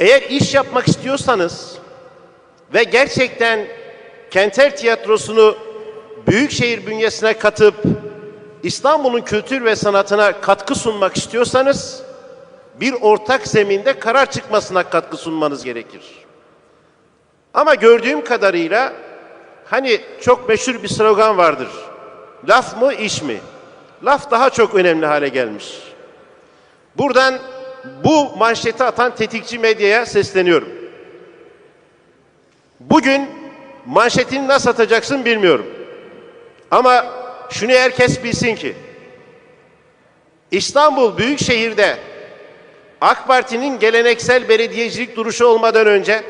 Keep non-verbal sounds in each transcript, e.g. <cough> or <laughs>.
Eğer iş yapmak istiyorsanız ve gerçekten Kenter Tiyatrosu'nu büyükşehir bünyesine katıp İstanbul'un kültür ve sanatına katkı sunmak istiyorsanız bir ortak zeminde karar çıkmasına katkı sunmanız gerekir. Ama gördüğüm kadarıyla hani çok meşhur bir slogan vardır. Laf mı iş mi? Laf daha çok önemli hale gelmiş. Buradan bu manşeti atan tetikçi medyaya sesleniyorum. Bugün manşetini nasıl atacaksın bilmiyorum. Ama şunu herkes bilsin ki İstanbul Büyükşehir'de AK Parti'nin geleneksel belediyecilik duruşu olmadan önce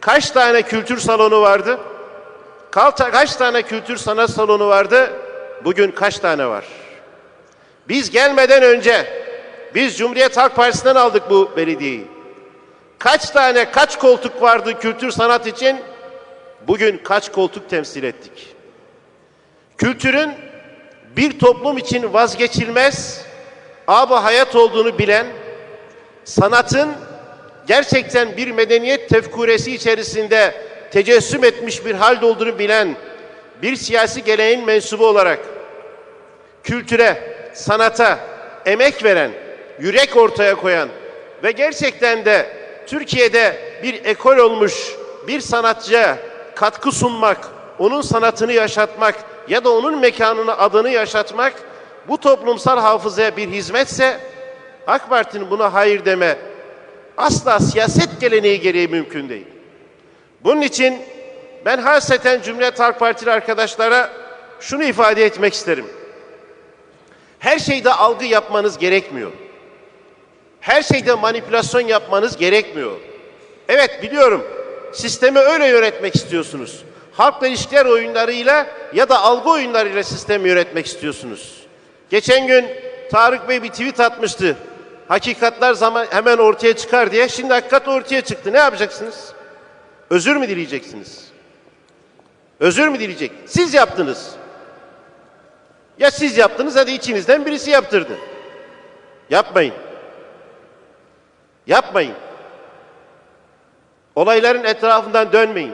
kaç tane kültür salonu vardı? Kaç, tane kültür sanat salonu vardı? Bugün kaç tane var? Biz gelmeden önce biz Cumhuriyet Halk Partisi'nden aldık bu belediyeyi. Kaç tane, kaç koltuk vardı kültür sanat için? Bugün kaç koltuk temsil ettik? Kültürün bir toplum için vazgeçilmez ab hayat olduğunu bilen, sanatın gerçekten bir medeniyet tefkuresi içerisinde tecessüm etmiş bir halde olduğunu bilen bir siyasi geleneğin mensubu olarak kültüre, sanata emek veren, yürek ortaya koyan ve gerçekten de Türkiye'de bir ekol olmuş bir sanatçıya katkı sunmak, onun sanatını yaşatmak ya da onun mekanını adını yaşatmak bu toplumsal hafızaya bir hizmetse AK Parti'nin buna hayır deme asla siyaset geleneği gereği mümkün değil. Bunun için ben hasreten Cumhuriyet Halk Partili arkadaşlara şunu ifade etmek isterim. Her şeyde algı yapmanız gerekmiyor. Her şeyde manipülasyon yapmanız gerekmiyor. Evet biliyorum sistemi öyle yönetmek istiyorsunuz. Halkla ilişkiler oyunlarıyla ya da algı oyunlarıyla sistemi yönetmek istiyorsunuz. Geçen gün Tarık Bey bir tweet atmıştı. Hakikatler zaman hemen ortaya çıkar diye. Şimdi hakikat ortaya çıktı. Ne yapacaksınız? Özür mü dileyeceksiniz? Özür mü dileyecek? Siz yaptınız. Ya siz yaptınız ya da içinizden birisi yaptırdı. Yapmayın. Yapmayın. Olayların etrafından dönmeyin.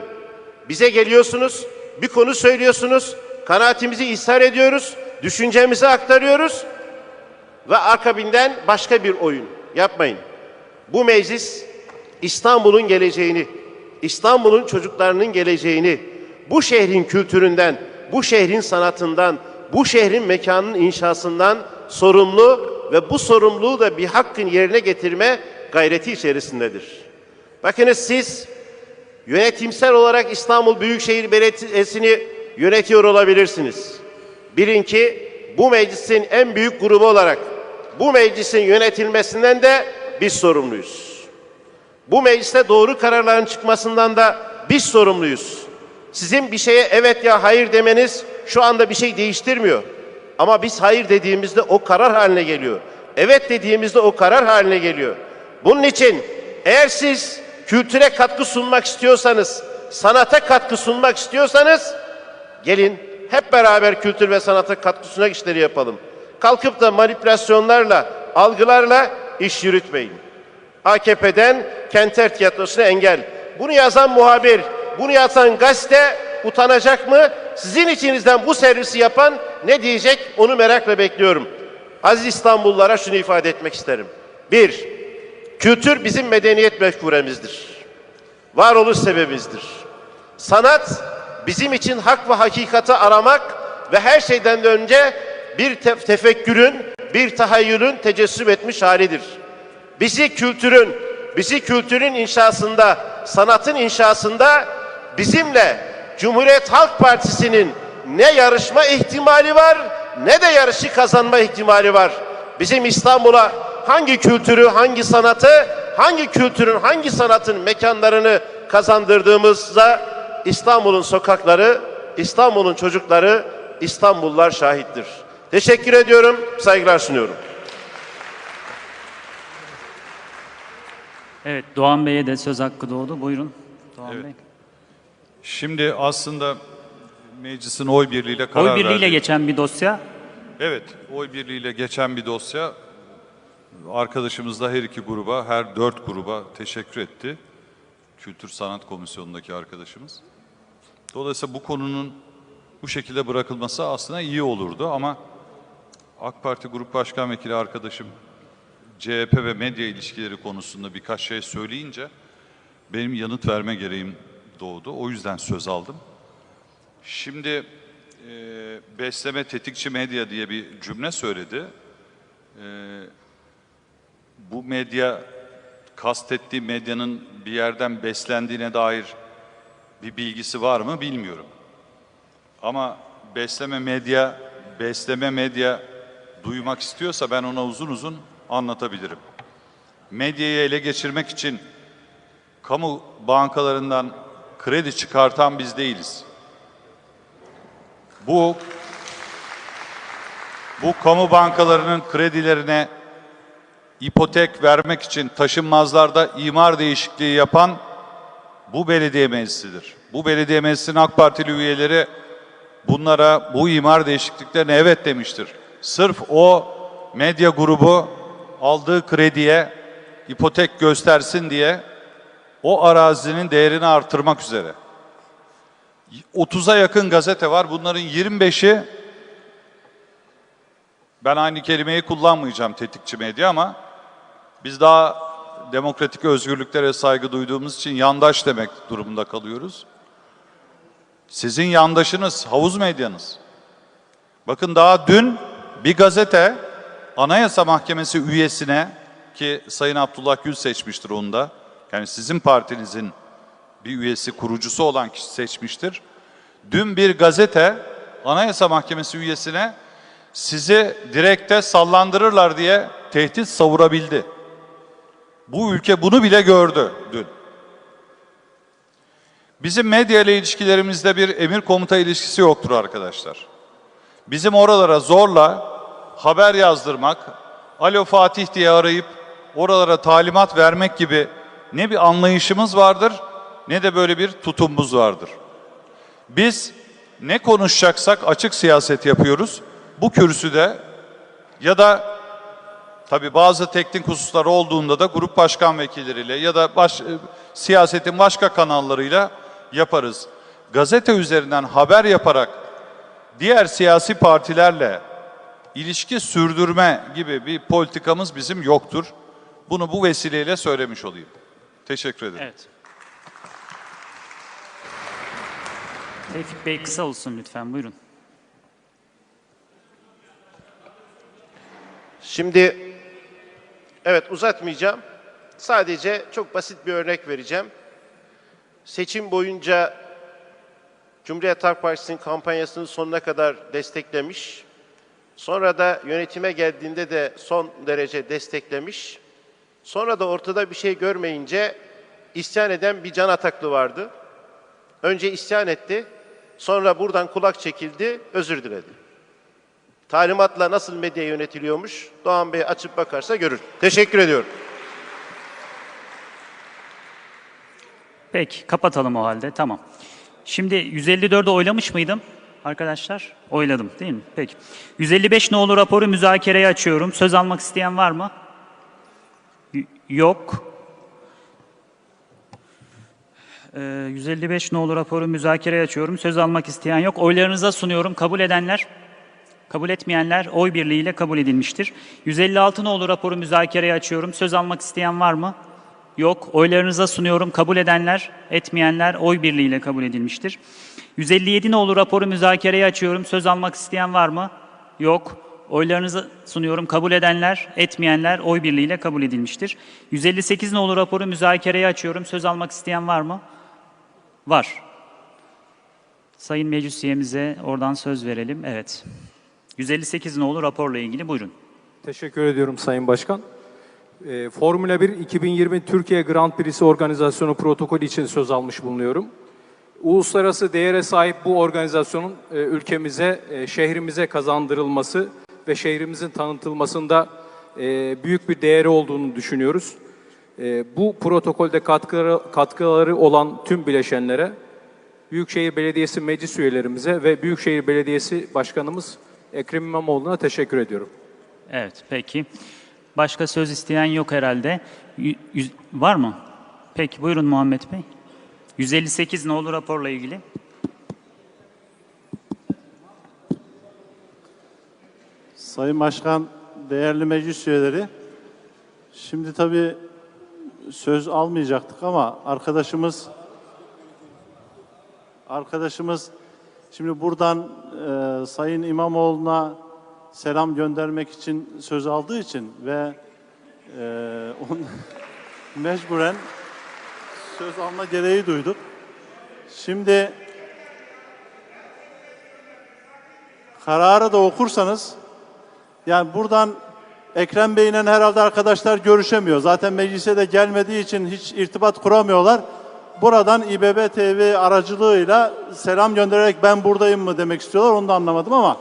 Bize geliyorsunuz, bir konu söylüyorsunuz, kanaatimizi ishar ediyoruz, düşüncemizi aktarıyoruz ve akabinden başka bir oyun. Yapmayın. Bu meclis İstanbul'un geleceğini, İstanbul'un çocuklarının geleceğini, bu şehrin kültüründen, bu şehrin sanatından, bu şehrin mekanının inşasından sorumlu ve bu sorumluluğu da bir hakkın yerine getirme gayreti içerisindedir. Bakınız siz yönetimsel olarak İstanbul Büyükşehir Belediyesi'ni yönetiyor olabilirsiniz. Bilin ki bu meclisin en büyük grubu olarak bu meclisin yönetilmesinden de biz sorumluyuz. Bu mecliste doğru kararların çıkmasından da biz sorumluyuz. Sizin bir şeye evet ya hayır demeniz şu anda bir şey değiştirmiyor. Ama biz hayır dediğimizde o karar haline geliyor. Evet dediğimizde o karar haline geliyor. Bunun için eğer siz kültüre katkı sunmak istiyorsanız, sanata katkı sunmak istiyorsanız gelin hep beraber kültür ve sanata katkı sunak işleri yapalım. Kalkıp da manipülasyonlarla, algılarla iş yürütmeyin. AKP'den Kenter Tiyatrosu'na engel. Bunu yazan muhabir, bunu yazan gazete utanacak mı? Sizin içinizden bu servisi yapan ne diyecek onu merakla bekliyorum. Aziz İstanbullulara şunu ifade etmek isterim. Bir, kültür bizim medeniyet mefkuremizdir. Varoluş sebebimizdir. Sanat bizim için hak ve hakikati aramak ve her şeyden de önce bir te- tefekkürün, bir tahayyülün tecessüm etmiş halidir. Bizi kültürün, bizi kültürün inşasında, sanatın inşasında bizimle Cumhuriyet Halk Partisi'nin ne yarışma ihtimali var ne de yarışı kazanma ihtimali var. Bizim İstanbul'a hangi kültürü, hangi sanatı, hangi kültürün, hangi sanatın mekanlarını kazandırdığımızda İstanbul'un sokakları, İstanbul'un çocukları, İstanbullular şahittir. Teşekkür ediyorum, saygılar sunuyorum. Evet, Doğan Bey'e de söz hakkı doğdu. Buyurun Doğan Evet. Bey. Şimdi aslında meclisin oy birliğiyle karar Oy birliğiyle verdi. geçen bir dosya. Evet, oy birliğiyle geçen bir dosya. Arkadaşımız da her iki gruba, her dört gruba teşekkür etti. Kültür Sanat Komisyonu'ndaki arkadaşımız. Dolayısıyla bu konunun bu şekilde bırakılması aslında iyi olurdu ama AK Parti Grup Başkan Vekili arkadaşım CHP ve medya ilişkileri konusunda birkaç şey söyleyince benim yanıt verme gereğim doğdu. O yüzden söz aldım. Şimdi e, besleme tetikçi medya diye bir cümle söyledi. E, bu medya kastettiği medyanın bir yerden beslendiğine dair bir bilgisi var mı bilmiyorum. Ama besleme medya, besleme medya duymak istiyorsa ben ona uzun uzun anlatabilirim. Medyayı ele geçirmek için kamu bankalarından kredi çıkartan biz değiliz. Bu bu kamu bankalarının kredilerine ipotek vermek için taşınmazlarda imar değişikliği yapan bu belediye meclisidir. Bu belediye meclisinin AK Partili üyeleri bunlara bu imar değişikliklerine evet demiştir. Sırf o medya grubu aldığı krediye ipotek göstersin diye o arazinin değerini artırmak üzere. 30'a yakın gazete var. Bunların 25'i ben aynı kelimeyi kullanmayacağım tetikçi medya ama biz daha demokratik özgürlüklere saygı duyduğumuz için yandaş demek durumunda kalıyoruz. Sizin yandaşınız havuz medyanız. Bakın daha dün bir gazete Anayasa Mahkemesi üyesine ki Sayın Abdullah Gül seçmiştir onu da. Yani sizin partinizin bir üyesi, kurucusu olan kişi seçmiştir. Dün bir gazete Anayasa Mahkemesi üyesine sizi direkte sallandırırlar diye tehdit savurabildi. Bu ülke bunu bile gördü dün. Bizim medya ile ilişkilerimizde bir emir komuta ilişkisi yoktur arkadaşlar. Bizim oralara zorla haber yazdırmak, Alo Fatih diye arayıp oralara talimat vermek gibi ne bir anlayışımız vardır ne de böyle bir tutumumuz vardır. Biz ne konuşacaksak açık siyaset yapıyoruz. Bu kürsüde ya da tabii bazı teknik hususlar olduğunda da grup başkan vekilleriyle ya da baş, e, siyasetin başka kanallarıyla yaparız. Gazete üzerinden haber yaparak diğer siyasi partilerle ilişki sürdürme gibi bir politikamız bizim yoktur. Bunu bu vesileyle söylemiş olayım. Teşekkür ederim. Evet. Tevfik Bey kısa olsun lütfen buyurun. Şimdi evet uzatmayacağım. Sadece çok basit bir örnek vereceğim. Seçim boyunca Cumhuriyet Halk Partisi'nin kampanyasını sonuna kadar desteklemiş. Sonra da yönetime geldiğinde de son derece desteklemiş. Sonra da ortada bir şey görmeyince isyan eden bir can ataklı vardı. Önce isyan etti, sonra buradan kulak çekildi, özür diledi. Talimatla nasıl medya yönetiliyormuş Doğan Bey açıp bakarsa görür. Teşekkür ediyorum. Peki kapatalım o halde tamam. Şimdi 154'ü oylamış mıydım arkadaşlar? Oyladım değil mi? Peki. 155 nolu raporu müzakereye açıyorum. Söz almak isteyen var mı? Y- Yok. Ee, 155 nolu raporu müzakereye açıyorum. Söz almak isteyen yok. Oylarınıza sunuyorum. Kabul edenler? Kabul etmeyenler oy birliğiyle kabul edilmiştir. 156 nolu raporu müzakereye açıyorum. Söz almak isteyen var mı? Yok. Oylarınıza sunuyorum. Kabul edenler, etmeyenler oy birliğiyle kabul edilmiştir. 157 nolu raporu müzakereye açıyorum. Söz almak isteyen var mı? Yok. Oylarınıza sunuyorum. Kabul edenler, etmeyenler oy birliğiyle kabul edilmiştir. 158 nolu raporu müzakereye açıyorum. Söz almak isteyen var mı? Var. Sayın meclis üyemize oradan söz verelim. Evet. 158 nolu raporla ilgili buyurun. Teşekkür ediyorum Sayın Başkan. Ee, Formula 1 2020 Türkiye Grand Prix'si organizasyonu protokolü için söz almış bulunuyorum. Uluslararası değere sahip bu organizasyonun e, ülkemize, e, şehrimize kazandırılması ve şehrimizin tanıtılmasında e, büyük bir değeri olduğunu düşünüyoruz. E, bu protokolde katkıları, katkıları olan tüm bileşenlere, Büyükşehir Belediyesi meclis üyelerimize ve Büyükşehir Belediyesi Başkanımız Ekrem İmamoğlu'na teşekkür ediyorum. Evet, peki. Başka söz isteyen yok herhalde. Y- yüz- var mı? Peki buyurun Muhammed Bey. 158 nolu raporla ilgili. Sayın Başkan, değerli meclis üyeleri, şimdi tabii söz almayacaktık ama arkadaşımız arkadaşımız şimdi buradan e, Sayın İmamoğlu'na selam göndermek için söz aldığı için ve e, <laughs> on, mecburen söz alma gereği duyduk. Şimdi kararı da okursanız yani buradan Ekrem Bey'le herhalde arkadaşlar görüşemiyor. Zaten meclise de gelmediği için hiç irtibat kuramıyorlar. Buradan İBB TV aracılığıyla selam göndererek ben buradayım mı demek istiyorlar. Onu da anlamadım ama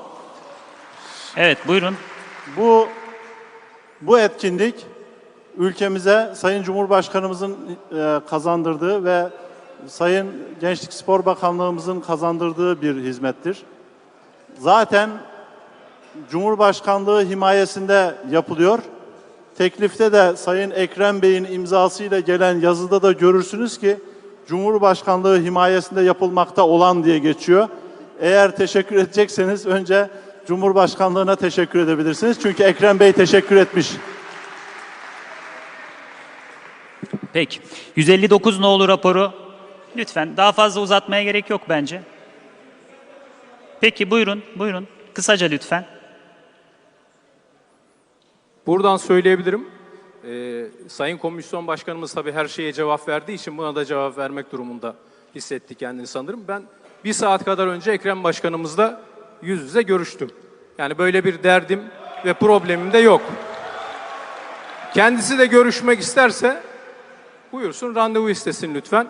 Evet buyurun. bu bu etkinlik ülkemize Sayın Cumhurbaşkanımızın e, kazandırdığı ve Sayın Gençlik Spor Bakanlığımızın kazandırdığı bir hizmettir. Zaten Cumhurbaşkanlığı himayesinde yapılıyor. Teklifte de Sayın Ekrem Bey'in imzasıyla gelen yazıda da görürsünüz ki Cumhurbaşkanlığı himayesinde yapılmakta olan diye geçiyor. Eğer teşekkür edecekseniz önce Cumhurbaşkanlığına teşekkür edebilirsiniz. Çünkü Ekrem Bey teşekkür etmiş. Peki. 159 nolu raporu. Lütfen daha fazla uzatmaya gerek yok bence. Peki buyurun, buyurun. Kısaca lütfen. Buradan söyleyebilirim. Ee, Sayın Komisyon Başkanımız tabii her şeye cevap verdiği için buna da cevap vermek durumunda hissetti kendini sanırım. Ben bir saat kadar önce Ekrem Başkanımızla yüz yüze görüştüm. Yani böyle bir derdim ve problemim de yok. Kendisi de görüşmek isterse buyursun randevu istesin lütfen.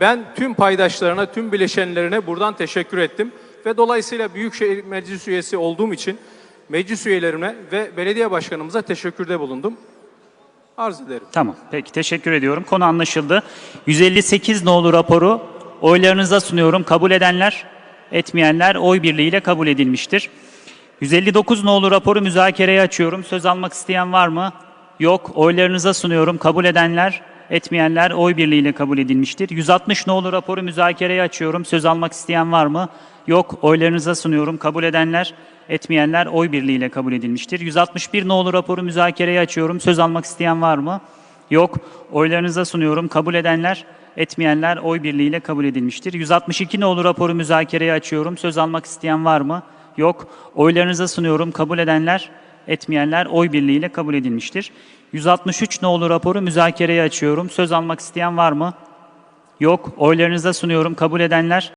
Ben tüm paydaşlarına, tüm bileşenlerine buradan teşekkür ettim. Ve dolayısıyla Büyükşehir Meclis üyesi olduğum için meclis üyelerine ve belediye başkanımıza teşekkürde bulundum. Arz ederim. Tamam. Peki teşekkür ediyorum. Konu anlaşıldı. 158 nolu raporu oylarınıza sunuyorum. Kabul edenler, etmeyenler oy birliğiyle kabul edilmiştir. 159 nolu raporu müzakereye açıyorum. Söz almak isteyen var mı? Yok. Oylarınıza sunuyorum. Kabul edenler, etmeyenler oy birliğiyle kabul edilmiştir. 160 nolu raporu müzakereye açıyorum. Söz almak isteyen var mı? Yok. Oylarınıza sunuyorum. Kabul edenler, etmeyenler oy birliğiyle kabul edilmiştir. 161 nolu raporu müzakereye açıyorum. Söz almak isteyen var mı? Yok. Oylarınıza sunuyorum. Kabul edenler, etmeyenler oy birliğiyle kabul edilmiştir. 162 nolu raporu müzakereye açıyorum. Söz almak isteyen var mı? Yok. Oylarınıza sunuyorum. Kabul edenler, etmeyenler oy birliğiyle kabul edilmiştir. 163 nolu raporu müzakereye açıyorum. Söz almak isteyen var mı? Yok. Oylarınıza sunuyorum. Kabul edenler,